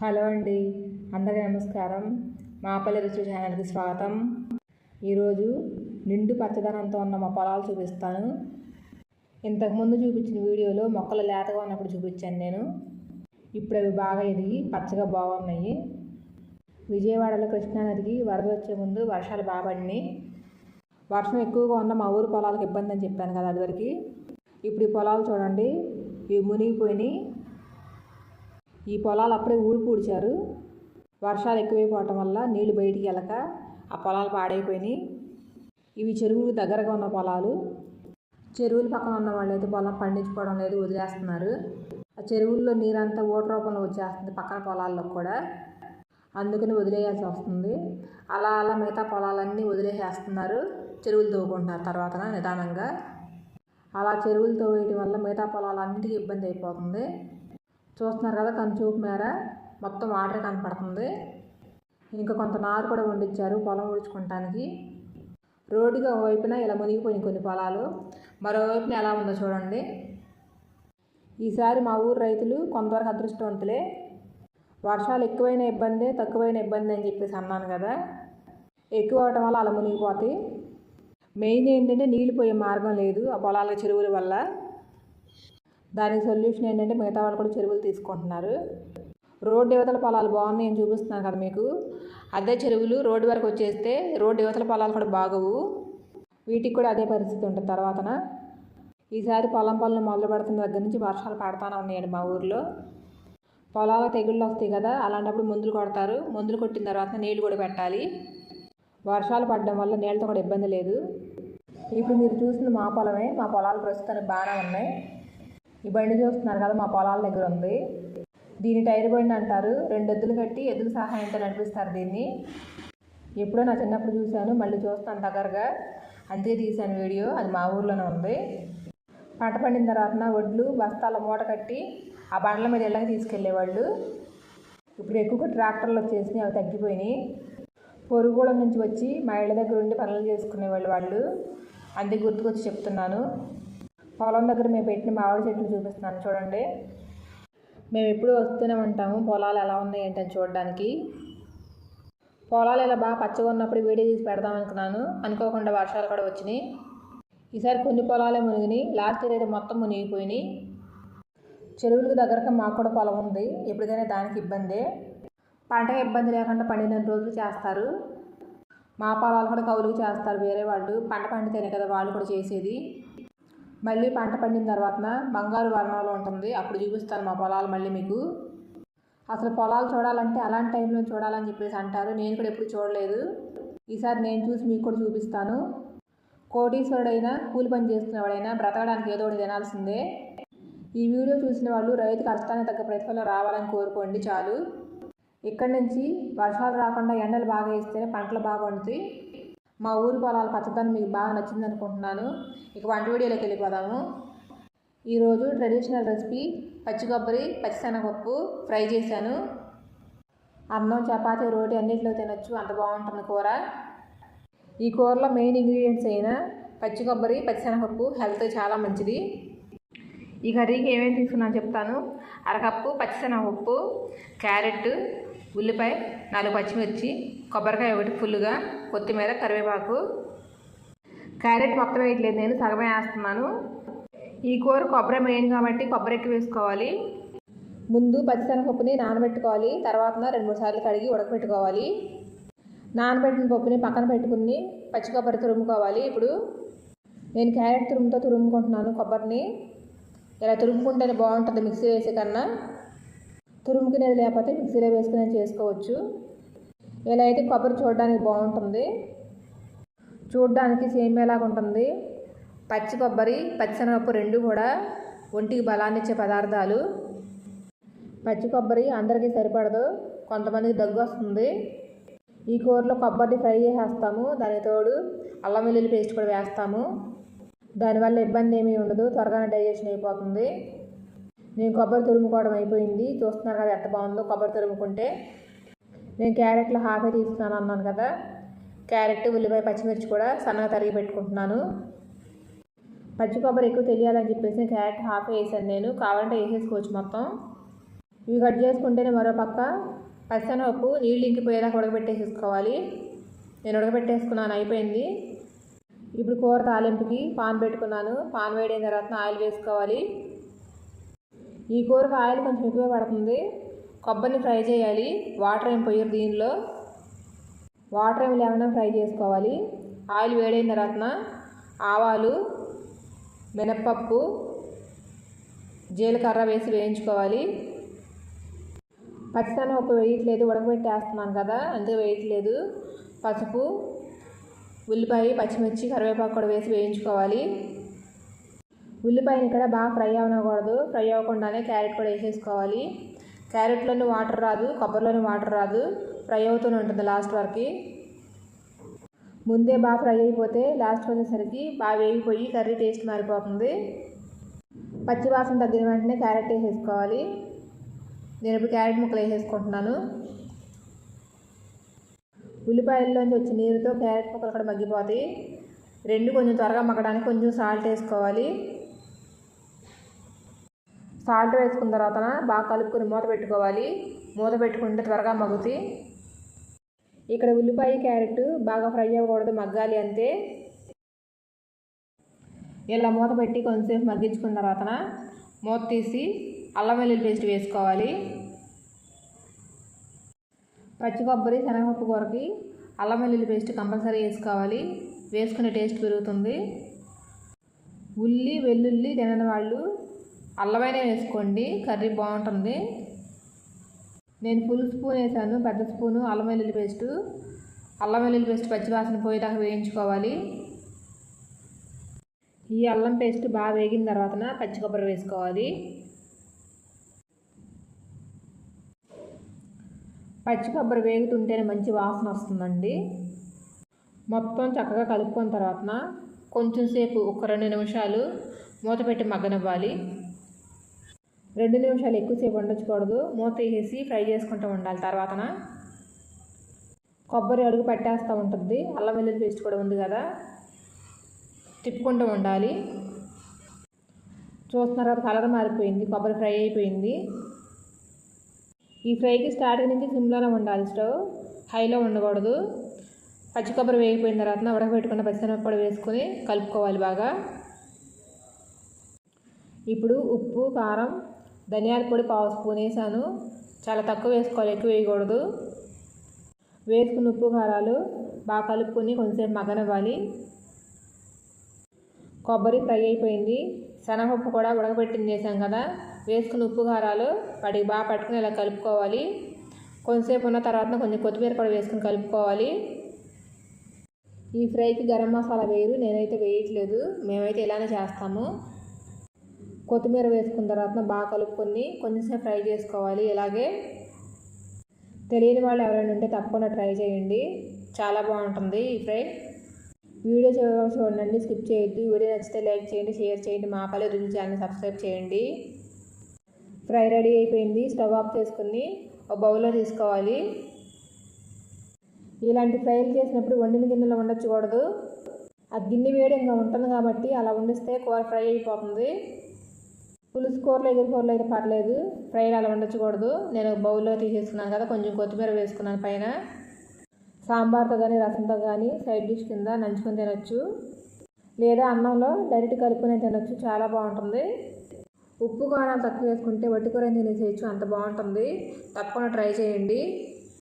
Hello అండి అందరికీ నమస్కారం. మాపల్లి రుచి ఛానల్కి స్వాగతం. ఈరోజు నిండు పచ్చదనంతో ఉన్న మా పొలాలు చూపిస్తాను. ఇంతకుముందు చూపించిన వీడియోలో మొక్కలు లేతగా ఉన్నప్పుడు చూపించాను నేను. ఇప్పుడు అవి బాగా ఎదిగి పచ్చగా బాగున్నాయి. విజయవాడలో కృష్ణానదికి వరద వచ్చే ముందు వర్షాలు బాగా పడినాయి. వర్షం ఎక్కువగా ఉన్న మా ఊరు పొలాలకు ఇబ్బంది అని చెప్పాను కదా అదివరకు. ఇప్పుడు ఈ పొలాలు చూడండి ఇవి మునిగిపోయినాయి. ఈ పొలాలు అప్పుడే ఊడి పూడ్చారు. వర్షాలు ఎక్కువైపోవటం వల్ల నీళ్ళు బయటికి వెళ్ళక ఆ పొలాలు పాడైపోయినాయి. ఇవి చెరువులు దగ్గరగా ఉన్న పొలాలు. చెరువుల పక్కన ఉన్న వాళ్ళు అయితే పొలం పండించుకోవడం లేదు వదిలేస్తున్నారు. ఆ చెరువుల్లో నీరంతా ఓట రూపంలో వచ్చేస్తుంది పక్కన పొలాల్లో కూడా. అందుకని వదిలేయాల్సి వస్తుంది. అలా అలా మిగతా పొలాలన్నీ వదిలేసేస్తున్నారు. చెరువులు తవ్వుకుంటున్నారు తర్వాత నిదానంగా. అలా చెరువులు తవ్వేయటం వల్ల మిగతా పొలాలన్నిటికీ ఇబ్బంది అయిపోతుంది. చూస్తున్నారు కదా తన చూపు మేర మొత్తం వాటర్ కనపడుతుంది. ఇంకా కొంత నారు కూడా వండించారు పొలం ఊడ్చుకోవటానికి రోడ్డుకి ఒకవైపున ఇలా మునిగిపోయిన కొన్ని పొలాలు. మరోవైపున ఎలా ఉందో చూడండి. ఈసారి మా ఊరు రైతులు కొంతవరకు అదృష్టవంతులే. వర్షాలు ఎక్కువైన ఇబ్బందే తక్కువైన ఇబ్బంది అని చెప్పేసి అన్నాను కదా. ఎక్కువ అవటం వల్ల అలా మునిగిపోతాయి. మెయిన్ ఏంటంటే నీళ్ళు పోయే మార్గం లేదు ఆ పొలాల చెరువుల వల్ల. దానికి సొల్యూషన్ ఏంటంటే మిగతా వాళ్ళు కూడా చెరువులు తీసుకుంటున్నారు. రోడ్డు యువతల పొలాలు బాగున్నాయి అని చూపిస్తున్నాను కదా మీకు. అదే చెరువులు రోడ్డు వరకు వచ్చేస్తే రోడ్డు యువతల పొలాలు కూడా బాగవు. వీటికి కూడా అదే పరిస్థితి ఉంటుంది తర్వాతన. ఈసారి పొలం పనులు మొదలు పెడుతున్న దగ్గర నుంచి వర్షాలు పడతానే ఉన్నాయండి మా ఊర్లో. పొలాల తెగుళ్ళు వస్తాయి కదా అలాంటప్పుడు మందులు కొడతారు. మందులు కొట్టిన తర్వాత నీళ్ళు కూడా పెట్టాలి. వర్షాలు పడడం వల్ల నీళ్ళతో కూడా ఇబ్బంది లేదు. ఇప్పుడు మీరు చూసిన మా పొలమే మా పొలాలు ప్రస్తుతానికి బాగానే ఉన్నాయి. ఈ బండి చూస్తున్నారు కదా మా పొలాల దగ్గర ఉంది. దీని టైర్ బండి అంటారు. రెండు ఎద్దులు కట్టి ఎద్దుల సహాయంతో నడిపిస్తారు దీన్ని. ఎప్పుడో నా చిన్నప్పుడు చూశాను మళ్ళీ చూస్తాను దగ్గరగా అంతే తీశాను వీడియో అది మా ఊర్లోనే ఉంది. పంట పండిన తర్వాత వడ్లు బస్తాల మూట కట్టి ఆ బండ్ల మీద ఇళ్ళకి తీసుకెళ్ళేవాళ్ళు. ఇప్పుడు ఎక్కువగా ట్రాక్టర్లు వచ్చేసినాయి అవి తగ్గిపోయినాయి. పొరుగుగూడెం నుంచి వచ్చి మా ఇళ్ళ దగ్గర ఉండి పనులు చేసుకునేవాళ్ళు వాళ్ళు. అందుకే గుర్తుకొచ్చి చెప్తున్నాను. పొలం దగ్గర మేము పెట్టిన మామిడి చెట్లు చూపిస్తున్నాను చూడండి. మేము ఎప్పుడు వస్తూనే ఉంటాము. పొలాలు ఎలా ఉన్నాయి ఏంటని చూడడానికి. పొలాలు ఇలా బాగా పచ్చగా ఉన్నప్పుడు వీడియో తీసి పెడదాం అనుకున్నాను. అనుకోకుండా వర్షాలు కూడా వచ్చినాయి. ఈసారి కొన్ని పొలాలే మునిగినాయి. లాస్ట్ ఇయర్ అయితే మొత్తం మునిగిపోయినాయి. చెరువులకు దగ్గరగా మాకు కూడా పొలం ఉంది. ఎప్పటికైనా దానికి ఇబ్బందే. పంటకు ఇబ్బంది లేకుండా పండిన రోజులు చేస్తారు. మా పొలాలు కూడా కౌలుకు చేస్తారు వేరే వాళ్ళు. పంట పండితేనే కదా వాళ్ళు కూడా చేసేది. మళ్ళీ పంట పండిన తర్వాత బంగారు వర్ణంలో ఉంటుంది. అప్పుడు చూపిస్తాను మా పొలాలు మళ్ళీ మీకు. అసలు పొలాలు చూడాలంటే అలాంటి టైంలో చూడాలని చెప్పేసి అంటారు. నేను కూడా ఎప్పుడు చూడలేదు. ఈసారి నేను చూసి మీకు కూడా చూపిస్తాను. కోటీశ్వరుడైనా కూలి పని చేస్తున్నవాడైనా బ్రతకడానికి ఏదో ఒకటి తినాల్సిందే. ఈ వీడియో చూసిన వాళ్ళు రైతు కష్టానికి తగ్గ ప్రతిఫలం రావాలని కోరుకోండి చాలు. ఇక్కడి నుంచి వర్షాలు రాకుండా ఎండలు బాగా వేస్తేనే పంటలు బాగా పండుతాయి. మా ఊరి పొలాల పచ్చదనం మీకు బాగా నచ్చింది అనుకుంటున్నాను. ఇక వంట వీడియోలోకి వెళ్ళిపోదాము. ఈరోజు ట్రెడిషనల్ రెసిపీ పచ్చి కొబ్బరి పచ్చిశనగపప్పు ఫ్రై చేశాను. అన్నం చపాతి రోటి అన్నింటిలో తినొచ్చు. అంత బాగుంటుంది కూర. ఈ కూరలో మెయిన్ ఇంగ్రీడియంట్స్ అయిన పచ్చి కొబ్బరి పచ్చిశనగపప్పు హెల్త్ చాలా మంచిది. ఈ కర్రీకి ఏమేమి తీసుకున్నాను చెప్తాను. అరకప్పు పచ్చిశనగపప్పు క్యారెట్ ఉల్లిపాయ నాలుగు పచ్చిమిర్చి కొబ్బరికాయ ఒకటి ఫుల్గా కొత్తిమీర కరివేపాకు. క్యారెట్ మొత్తం వేయట్లేదు నేను సగమే వేస్తున్నాను. ఈ కూర కొబ్బరి మెయిన్ కాబట్టి కొబ్బరి ఎక్కువ వేసుకోవాలి. ముందు పచ్చిశనగపప్పుని నానబెట్టుకోవాలి. తర్వాత రెండు మూడు సార్లు కడిగి ఉడకబెట్టుకోవాలి. నానబెట్టిన పప్పుని పక్కన పెట్టుకుని పచ్చి కొబ్బరి తురుముకోవాలి. ఇప్పుడు నేను క్యారెట్ తురుముతో తురుముకుంటున్నాను కొబ్బరిని. ఇలా తురుముకుంటేనే బాగుంటుంది మిక్సీ వేసే కన్నా. తురుముకునేది లేకపోతే మిక్సీలో వేసుకుని చేసుకోవచ్చు. ఇలా అయితే కొబ్బరి చూడడానికి బాగుంటుంది. చూడడానికి సేమ్ ఉంటుంది. పచ్చి కొబ్బరి పచ్చిశనగపప్పు రెండు కూడా ఒంటికి బలాన్ని ఇచ్చే పదార్థాలు. పచ్చి కొబ్బరి అందరికీ సరిపడదు. కొంతమందికి దగ్గు వస్తుంది. ఈ కూరలో కొబ్బరిని ఫ్రై చేసేస్తాము. దానికి తోడు అల్లం వెల్లుల్లి పేస్ట్ కూడా వేస్తాము. దానివల్ల ఇబ్బంది ఏమీ ఉండదు. త్వరగానే డైజెషన్ అయిపోతుంది. నేను కొబ్బరి తురుముకోవడం అయిపోయింది. చూస్తున్నారు కదా ఎంత బాగుందో కొబ్బరి తురుముకుంటే. నేను క్యారెట్లో హాఫే తీసుకున్నాను అన్నాను కదా క్యారెట్ ఉల్లిపాయ పచ్చిమిర్చి కూడా సన్నగా తరిగి పెట్టుకుంటున్నాను. పచ్చి కొబ్బరి ఎక్కువ తెలియాలని చెప్పేసి క్యారెట్ హాఫ్ వేసాను నేను. కావాలంటే వేసేసుకోవచ్చు మొత్తం. ఇవి కట్ చేసుకుంటేనే మరో పక్క పచ్చనపప్పు నీళ్ళు ఇంకిపోయేదాకా ఉడకబెట్టేసేసుకోవాలి. నేను ఉడకబెట్టేసుకున్నాను అయిపోయింది. ఇప్పుడు కూర తాలింపుకి పాన్ పెట్టుకున్నాను. పాన్ వేడిన తర్వాత ఆయిల్ వేసుకోవాలి. ఈ కూరకు ఆయిల్ కొంచెం ఎక్కువ పడుతుంది. కొబ్బరిని ఫ్రై చేయాలి. వాటర్ ఏం పోయారు దీనిలో. వాటర్ ఏమి లేకుండా ఫ్రై చేసుకోవాలి. ఆయిల్ వేడైన తర్వాత ఆవాలు మినప్పప్పు జీలకర్ర వేసి వేయించుకోవాలి. పచ్చిశనగపప్పు వేయట్లేదు. ఉడకబెట్టేస్తున్నాను కదా అందుకే వేయట్లేదు. పసుపు ఉల్లిపాయ పచ్చిమిర్చి కరివేపాకు కూడా వేసి వేయించుకోవాలి. ఉల్లిపాయని ఇక్కడ బాగా ఫ్రై అవ్వకూడదు ఫ్రై అవ్వకుండానే క్యారెట్ కూడా వేసేసుకోవాలి. క్యారెట్లోని వాటర్ రాదు కొబ్బరిలోని వాటర్ రాదు. ఫ్రై అవుతూనే ఉంటుంది లాస్ట్ వరకు. ముందే బాగా ఫ్రై అయిపోతే లాస్ట్ వచ్చేసరికి బాగా వేగిపోయి కర్రీ టేస్ట్ మారిపోతుంది. పచ్చి వాసన తగ్గిన వెంటనే క్యారెట్ వేసేసుకోవాలి. నేను ఇప్పుడు క్యారెట్ ముక్కలు వేసేసుకుంటున్నాను. ఉల్లిపాయల్లోంచి వచ్చే నీరుతో క్యారెట్ ముక్కలు కూడా మగ్గిపోతాయి. రెండు కొంచెం త్వరగా మగ్గడానికి కొంచెం సాల్ట్ వేసుకోవాలి. సాల్ట్ వేసుకున్న తర్వాత బాగా కలుపుకొని మూత పెట్టుకోవాలి. మూత పెట్టుకుంటే త్వరగా మగ్గుతాయి. ఇక్కడ ఉల్లిపాయ క్యారెట్ బాగా ఫ్రై అవ్వకూడదు మగ్గాలి అంతే. ఇలా మూత పెట్టి కొంచెంసేపు మగ్గించుకున్న తర్వాత మూత తీసి అల్లం వెల్లుల్లి పేస్ట్ వేసుకోవాలి. పచ్చి కొబ్బరి శనగపప్పు కూరకి అల్లం వెల్లుల్లి పేస్ట్ కంపల్సరీ వేసుకోవాలి. వేసుకునే టేస్ట్ పెరుగుతుంది. ఉల్లి వెల్లుల్లి తినని వాళ్ళు అల్లమైన వేసుకోండి కర్రీ బాగుంటుంది. నేను ఫుల్ స్పూన్ వేసాను పెద్ద స్పూను అల్లం వెల్లుల్లి పేస్ట్. అల్లం వెల్లుల్లి పేస్ట్ పచ్చివాసన పోయేదాకా వేయించుకోవాలి. ఈ అల్లం పేస్ట్ బాగా వేగిన తర్వాత పచ్చి కొబ్బరి వేసుకోవాలి. పచ్చి కొబ్బరి వేగుతుంటేనే మంచి వాసన వస్తుందండి. మొత్తం చక్కగా కలుపుకున్న తర్వాత కొంచెం సేపు ఒక రెండు నిమిషాలు మూత పెట్టి మగ్గనివ్వాలి. రెండు నిమిషాలు ఎక్కువసేపు వండొచ్చకూడదు. మూత వేసేసి ఫ్రై చేసుకుంటూ ఉండాలి తర్వాతన. కొబ్బరి అడుగు పట్టేస్తూ ఉంటుంది. అల్లం వెల్లుల్లి పేస్ట్ కూడా ఉంది కదా. తిప్పుకుంటూ ఉండాలి. చూస్తున్నారు కదా కలర్ మారిపోయింది. కొబ్బరి ఫ్రై అయిపోయింది. ఈ ఫ్రైకి స్టార్టింగ్ నుంచి సిమ్లోనే ఉండాలి స్టవ్. హైలో ఉండకూడదు. పచ్చి కొబ్బరి వేగిపోయిన తర్వాత ఉడకబెట్టుకున్న పచ్చిశనగ వేసుకొని కలుపుకోవాలి బాగా. ఇప్పుడు ఉప్పు కారం ధనియాల పొడి పావు స్పూన్ వేసాను. చాలా తక్కువ వేసుకోవాలి ఎక్కువ వేయకూడదు. వేసుకున్న ఉప్పు కారాలు బాగా కలుపుకొని కొంచెంసేపు మగ్గనివ్వాలి. కొబ్బరి ఫ్రై అయిపోయింది. శనగపప్పు కూడా ఉడకబెట్టింది వేసాం కదా. వేసుకున్న ఉప్పు కారాలు వాటికి బాగా పట్టుకుని ఇలా కలుపుకోవాలి. కొంచెంసేపు ఉన్న తర్వాత కొంచెం కొత్తిమీర కూడా వేసుకుని కలుపుకోవాలి. ఈ ఫ్రైకి గరం మసాలా వేయరు నేనైతే వేయట్లేదు. మేమైతే ఇలానే చేస్తాము. కొత్తిమీర వేసుకున్న తర్వాత బాగా కలుపుకొని కొంచెంసేపు ఫ్రై చేసుకోవాలి. ఇలాగే తెలియని వాళ్ళు ఎవరైనా ఉంటే తప్పకుండా ట్రై చేయండి. చాలా బాగుంటుంది ఈ ఫ్రై. వీడియో చూడండి స్కిప్ చేయొద్దు. వీడియో నచ్చితే లైక్ చేయండి షేర్ చేయండి. మా పల్లె రుచి ఛానల్ సబ్స్క్రైబ్ చేయండి. ఫ్రై రెడీ అయిపోయింది. స్టవ్ ఆఫ్ చేసుకుని ఒక బౌల్లో తీసుకోవాలి. ఇలాంటి ఫ్రైలు చేసినప్పుడు వండిన గిన్నెలో ఉండొచ్చకూడదు ఆ గిన్నె వేడిగా ఉంటుంది కాబట్టి అలా వండిస్తే కూర ఫ్రై అయిపోతుంది. పులుసు కూరలో ఎగురు అయితే పర్లేదు. ఫ్రైలు అలా వండకూడదు నేను బౌల్లో తీసేసుకున్నాను కదా కొంచెం కొత్తిమీర వేసుకున్నాను పైన. సాంబార్తో కానీ రసంతో కానీ సైడ్ డిష్ కింద నంచుకొని తినొచ్చు. లేదా అన్నంలో డైరెక్ట్ కలుపుకొని తినొచ్చు. చాలా బాగుంటుంది. ఉప్పు కారం తక్కువ వేసుకుంటే వట్టి కూర తినేసేయచ్చు. అంత బాగుంటుంది. తప్పకుండా ట్రై చేయండి.